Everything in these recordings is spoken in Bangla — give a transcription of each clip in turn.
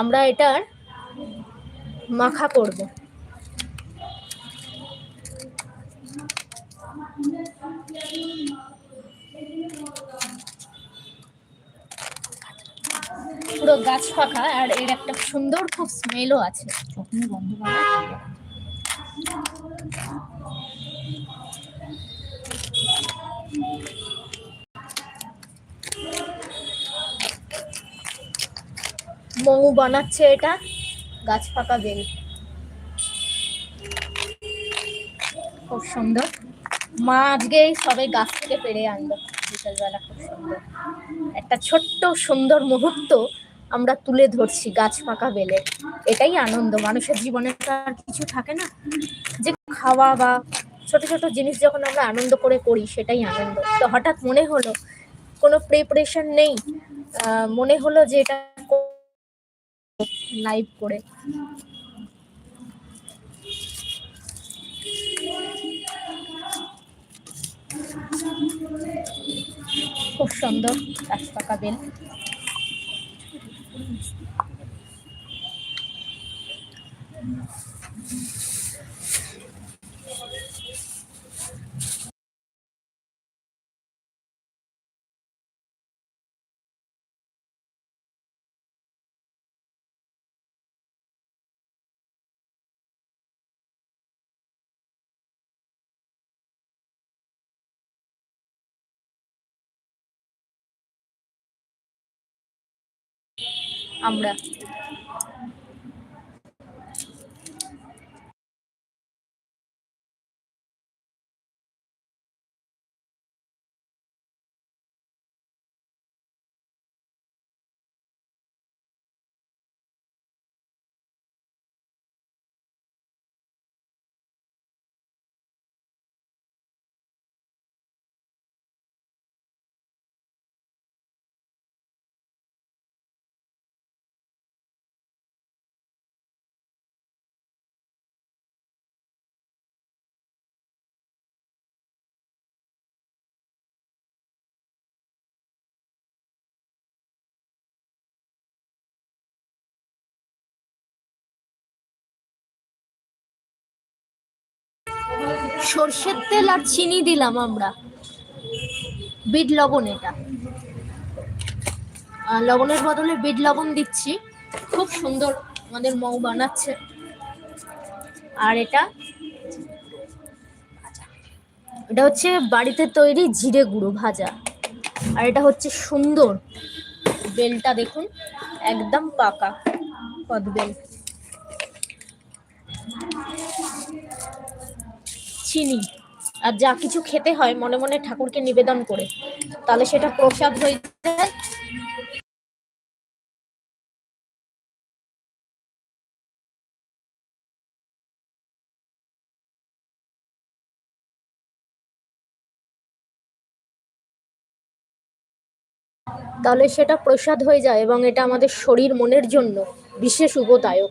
আমরা এটার মাখা করব পুরো গাছ ফাঁকা আর এর একটা সুন্দর খুব স্মেলও আছে। চটনি গন্ধ মৌ বানাচ্ছে এটা। গাছ পাকা বেল। খুব সুন্দর। মা আজকে সবে গাছ থেকে পেরে আনলো। বিকালবেলা খুব সুন্দর। একটা ছোট্ট সুন্দর মুহূর্ত আমরা তুলে ধরছি গাছ পাকা বেলে। এটাই আনন্দ। মানুষের জীবনে তো আর কিছু থাকে না। যে খাওয়া বা ছোট ছোট জিনিস যখন আমরা আনন্দ করে করি, সেটাই আনন্দ। তো হঠাৎ মনে হলো, কোনো প্রিপারেশন নেই। মনে হলো যে এটা লাইভ করে। খুব সুন্দর গাছ টাকা বেল আমরা। সর্ষের তেল আর চিনি দিলাম আমরা। বিট লবণ এটা। লবণের বদলে বিট লবণ দিচ্ছি। খুব সুন্দর আমাদের মৌ বানাচ্ছে। আর এটা এটা হচ্ছে বাড়িতে তৈরি জিরে গুঁড়ো ভাজা। আর এটা হচ্ছে সুন্দর। বেলটা দেখুন, একদম পাকা কদবেল চিনি আর যা কিছু খেতে হয় মনে মনে ঠাকুরকে নিবেদন করে। তাহলে সেটা প্রসাদ হয়ে যায়। তাহলে সেটা প্রসাদ হয়ে যায় এবং এটা আমাদের শরীর মনের জন্য বিশেষ উপদায়ক।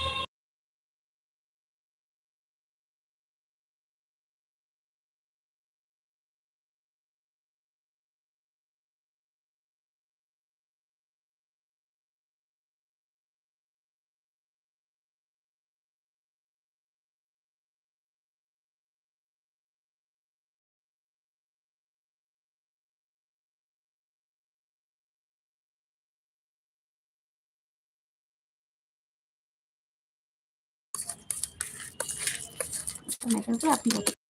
我买成这样。的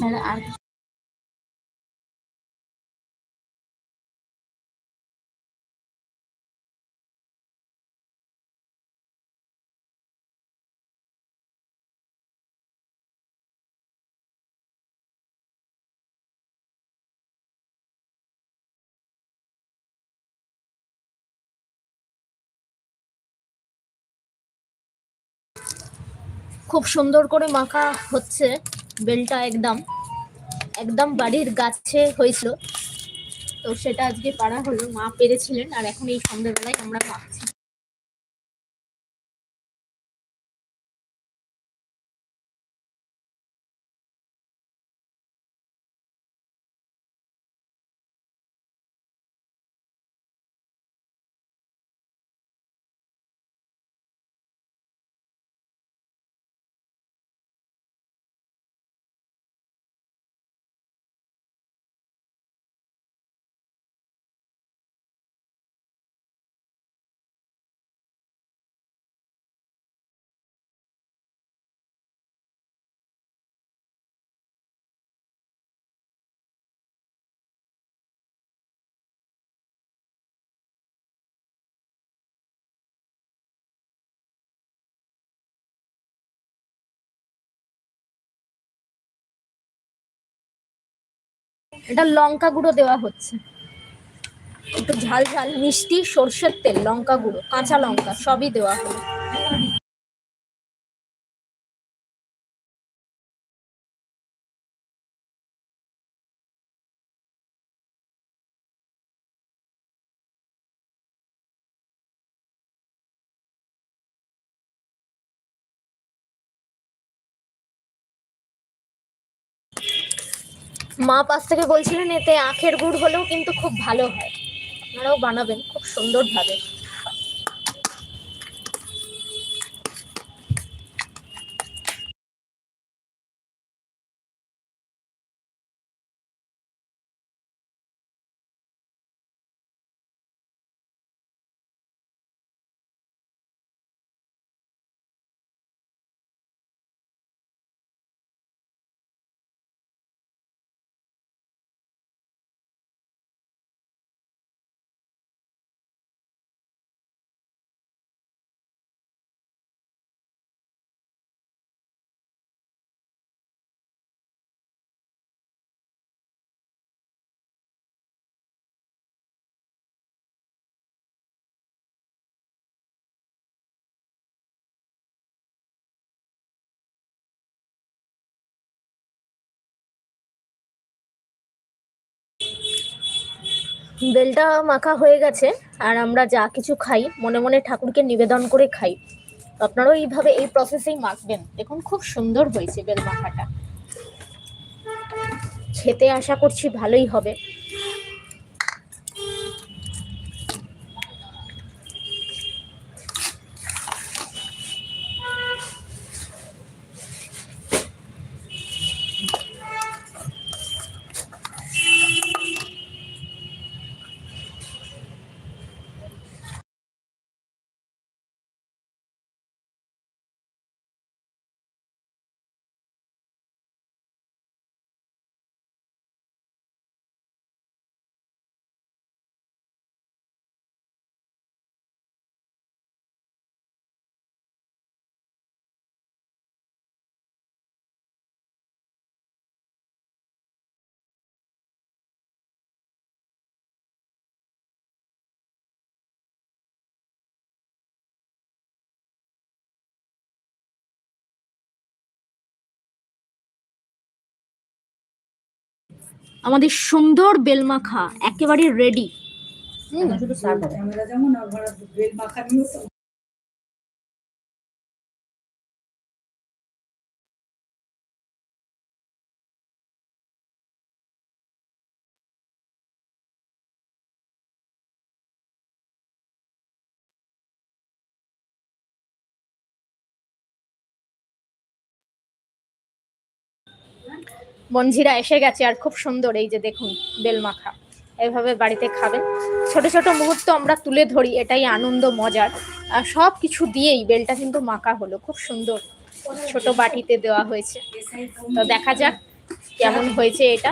买了 r. খুব সুন্দর করে মাখা হচ্ছে বেলটা একদম। একদম বাড়ির গাছে হয়েছিল। তো সেটা আজকে পাড়া হলো, মা পেরেছিলেন, আর এখন এই সন্ধ্যেবেলায় আমরা মাখছি। এটা লঙ্কা গুঁড়ো দেওয়া হচ্ছে। একটু ঝাল ঝাল মিষ্টি সর্ষের তেল, লঙ্কা গুঁড়ো, কাঁচা লঙ্কা, সবই দেওয়া হলো। মা পাশ থেকে বলছিলেন এতে আখের গুড় হলেও কিন্তু খুব ভালো হয়। আপনারাও বানাবেন, খুব সুন্দরভাবে। বেলটা মাখা হয়ে গেছে, আর আমরা যা কিছু খাই, মনে মনে ঠাকুরকে নিবেদন করে খাই। আপনারাও এইভাবে এই প্রসেসেই মাখবেন। দেখুন, খুব সুন্দর হয়েছে বেল মাখাটা। খেতে আশা করছি ভালোই হবে। আমাদের সুন্দর বেলমাখা একেবারে রেডি মঞ্জিরা এসে গেছে আর খুব সুন্দর এই যে দেখুন বেল মাখা। এভাবে বাড়িতে খাবেন ছোট ছোট মুহূর্ত আমরা তুলে ধরি, এটাই আনন্দ, মজার। আর সব কিছু দিয়েই বেলটা কিন্তু মাখা হলো। খুব সুন্দর ছোট বাটিতে দেওয়া হয়েছে। তো দেখা যাক কেমন হয়েছে এটা।